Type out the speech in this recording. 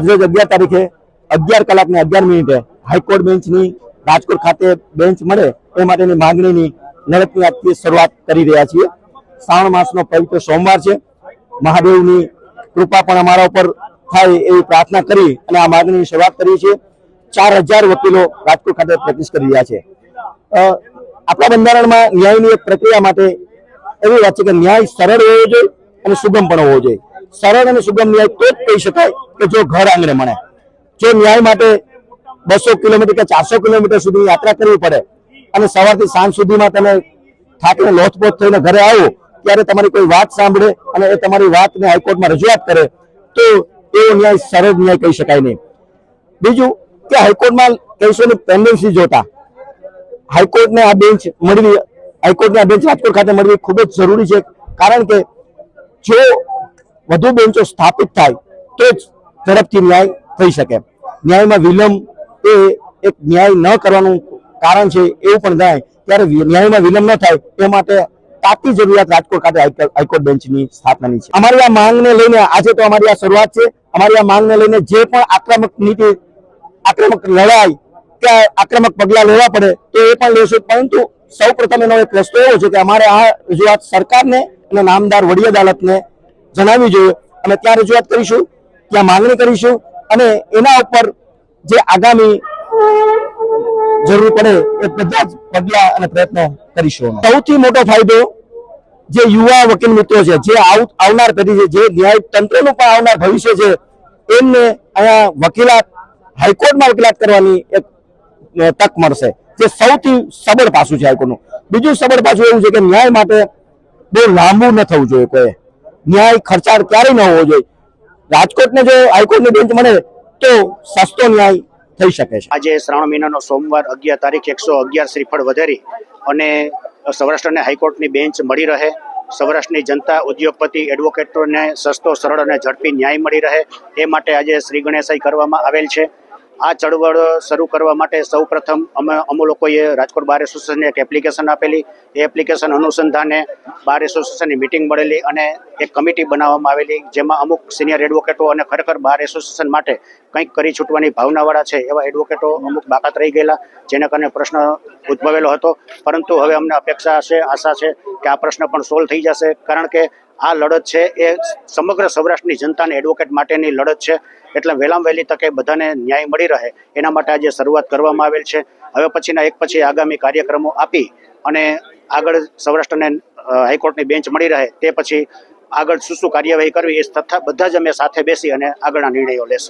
આજરોજ અગિયાર તારીખે અગિયાર કલાક ને અગિયાર મિનિટે હાઈકોર્ટ બેન્ચની રાજકોટ ખાતે બેન્ચ મળે એ માટેની માંગણીની લડતની આજથી શરૂઆત કરી રહ્યા છીએ. શ્રાવણ માસનો પવિત્ર સોમવાર છે. મહાદેવની કૃપા પણ અમારા ઉપર થાય એવી પ્રાર્થના કરી અને આ માંગણીની શરૂઆત કરી છે ચાર હજાર વકીલો રાજકોટ ખાતે પ્રેક્ટિસ કરી રહ્યા છે. આપણા બંધારણમાં ન્યાયની એક પ્રક્રિયા માટે એવી વાત છે કે ન્યાય સરળ હોવો જોઈએ અને સુગમ પણ હોવો જોઈએ. સરળ અને સુગમ ન્યાય તો જ કહી શકાય કે જો ઘર આંગણે મળે. જો ન્યાય માટે બસો કિલોમીટર કે ચારસો કિલોમીટર સુધી યાત્રા કરવી પડે અને સવારથી સાંજ સુધીમાં તમે થાકીને લોથપોથ થઈને ઘરે આવો, ત્યારે તમારી કોઈ વાત સાંભળે અને એ તમારી વાતને હાઈકોર્ટમાં રજૂઆત કરે, તો એવો ન્યાય, સરળ ન્યાય કહી શકાય નહીં. બીજું કે હાઈકોર્ટમાં કેસોની પેન્ડન્સી જોતા. હાઈકોર્ટને આ બેન્ચ મળવી, હાઈકોર્ટની આ બેન્ચ રાજકોટ ખાતે મળવી ખૂબ જ જરૂરી છે, કારણ કે જો વધુ બેન્ચો સ્થાપિત થાય, તો જ ઝડપથી ન્યાય થઈ શકે. ન્યાયમાં વિલંબ એ એક ન્યાય ન કરવાનું કારણ છે એવું પણ જાય ત્યારે ન્યાયમાં વિલંબ ન થાય એ માટે તાતી જરૂરિયાત રાજકોટ ખાતે હાઈકો- હાઈકોર્ટ બેન્ચની સ્થાપનાની છે. અમારી આ માંગને લઈને આજે તો અમારી આ શરૂઆત છે. અમારી આ માંગને લઈને જે પણ આક્રમક નીતિ, આક્રમક લડાઈ કે આક્રમક પગલા લેવા પડે તો એ પણ લેશું. પરંતુ સૌ પ્રથમ એનો એક રસ્તો એવો છે કે અમારે આ રજૂઆત સરકારને અને નામદાર વડી અદાલતને જણાવવી જોઈએ. અને ત્યાં રજૂઆત કરીશું. ત્યાં માંગણી કરીશું અને એના ઉપર જે આગામી જરૂર પડે એ બધા જ પગલા અને પ્રયત્નો કરીશું સૌથી મોટો ફાયદો જે યુવા વકીલ મિત્રો છે, જે આવનાર પેઢી છે, જે ન્યાય તંત્રનું પણ આવનાર ભવિષ્ય છે, એમને અહીંયા વકીલાત હાઈકોર્ટમાં વકીલાત કરવાની એક તક મળશે, જે સૌથી સબળ પાસું છે હાઈકોર્ટનું. બીજું સબળ પાસું એવું છે કે ન્યાય માટે બહુ લાંબુ ન થવું જોઈએ કોઈ. ન્યાય ખર્ચાળ ક્યારેય ન હોવો જોઈએ. રાજકોટને જો હાઈકોર્ટની બેન્ચ મળે તો સસ્તો ન્યાય થઈ શકે છે. આજે શ્રાવણ મહિનાનો સોમવાર, અગિયાર તારીખ, એકસો અગિયાર શ્રીફળ વધારી અને સૌરાષ્ટ્રને હાઈકોર્ટની બેન્ચ મળી રહે. સૌરાષ્ટ્રની જનતા ઉદ્યોગપતિ એડવોકેટોને સસ્તો, સરળ અને ઝડપી ન્યાય મળી રહે. એ માટે આજે શ્રી ગણેશાઈ કરવામાં આવેલ છે. આ ચળવળ શરૂ કરવા માટે સૌ પ્રથમ અમે અમુ લોકોએ રાજકોટ બાર એસોસિએશનને એક એપ્લિકેશન આપેલી. એ એપ્લિકેશન અનુસંધાને બાર એસોસિએશનની મિટિંગ મળેલી અને એક કમિટી બનાવવામાં આવેલી, જેમાં અમુક સિનિયર એડવોકેટો અને ખરેખર બાર એસોસિએશન માટે કંઈક કરી છૂટવાની ભાવનાવાળા છે એવા એડવોકેટો અમુક બાકાત રહી ગયેલા, જેના કારણે પ્રશ્ન ઉદ્ભવેલો હતો. પરંતુ હવે અમને અપેક્ષા છે આશા છે કે આ પ્રશ્ન પણ સોલ્વ થઈ જશે. કારણ કે આ લડત છે એ સમગ્ર સૌરાષ્ટ્રની જનતાને એડવોકેટ માટેની લડત છે. એટલે વહેલામાં વહેલી તકે બધાને ન્યાય મળી રહે. એના માટે આજે શરૂઆત કરવામાં આવેલ છે. હવે પછીના એક પછી આગામી કાર્યક્રમો આપી અને આગળ સૌરાષ્ટ્રને હાઈકોર્ટની બેન્ચ મળી રહે તે પછી આગળ શું શું કાર્યવાહી કરવી એ તથા બધા જ અમે સાથે બેસી અને આગળના નિર્ણયો લેશું.